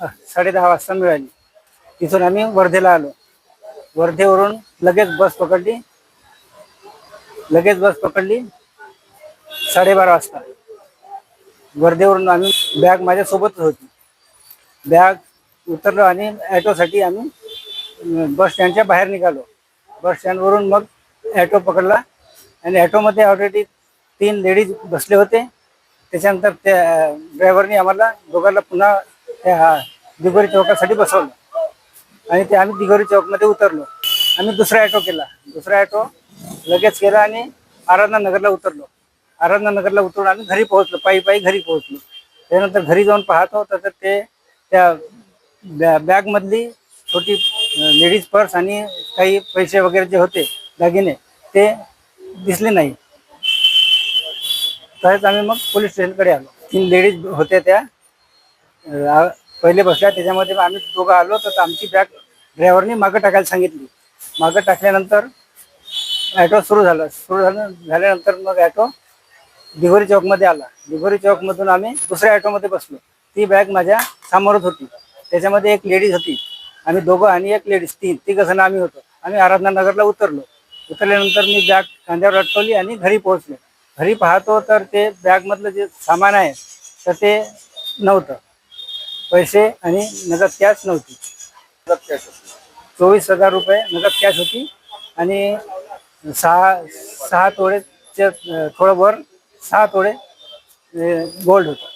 साडेदहा वाजता मिळाली. तिथून आम्ही वर्धेला आलो. वर्धेवरून लगेच बस पकडली. लगेच बस पकडली. साडेबारा वाजता. वर्धेवरून आम्ही बॅग माझ्यासोबतच होती. बॅग उतरलो आणि ॲटोसाठी आम्ही बस स्टँडच्या बाहेर निघालो. बस स्टँडवरून मग ॲटो पकडला. आणि ॲटोमध्ये ऑलरेडी तीन लेडीज बसले होते. त्याच्यानंतर त्या ड्रायव्हरनी आम्हाला दोघांना पुन्हा त्या दिगोरी चौकासाठी बसवलं. आणि ते आम्ही दिगोरी चौकमध्ये उतरलो. आम्ही दुसरा ॲटो केला. दुसरा ॲटो लगेच केला आणि आराधना नगरला उतरलो. आराधना नगरला उतरून आम्ही घरी पोहोचलो. पायी पायी घरी पोहोचलो. त्यानंतर घरी जाऊन पाहतो तर ते त्या बॅ बॅगमधली छोटी लेडीज पर्स आणि काही पैसे वगैरे जे होते दागिने ते दिसले नाही. तसेच आम्ही मग पोलीस स्टेशनकडे आलो. तीन लेडीज होत्या त्या. अं, पहिले बसल्या त्याच्यामध्ये मग आम्ही दोघं आलो तर आमची बॅग ड्रायव्हरने मागं टाकायला सांगितली. मागं टाकल्यानंतर ॲटो सुरू झाला. सुरू झालं झाल्यानंतर मग ॲटो दिघोरी चौकमध्ये आला. दिघोरी चौकमधून आम्ही दुसऱ्या ॲटोमध्ये बसलो. ती बॅग माझ्या समोरच होती. त्याच्यामध्ये एक लेडीज होती. आम्ही दोघं आणि एक लेडीज तीन तिघ जण आम्ही होतो. आम्ही आराधना नगरला उतरलो. उतरल्यानंतर मी बॅग खांद्यावर अटकवली आणि घरी पोहोचलो. घरी पाहतो तर ते बॅगमधलं जे सामान आहे तर ते नव्हतं. पैसे आणि नगद कॅश नव्हती. चोवीस हजार रुपये नगद कॅश होती आणि सहा सहा तोळेचे अं, थोडं वर सहा तोळे गोल्ड होतं.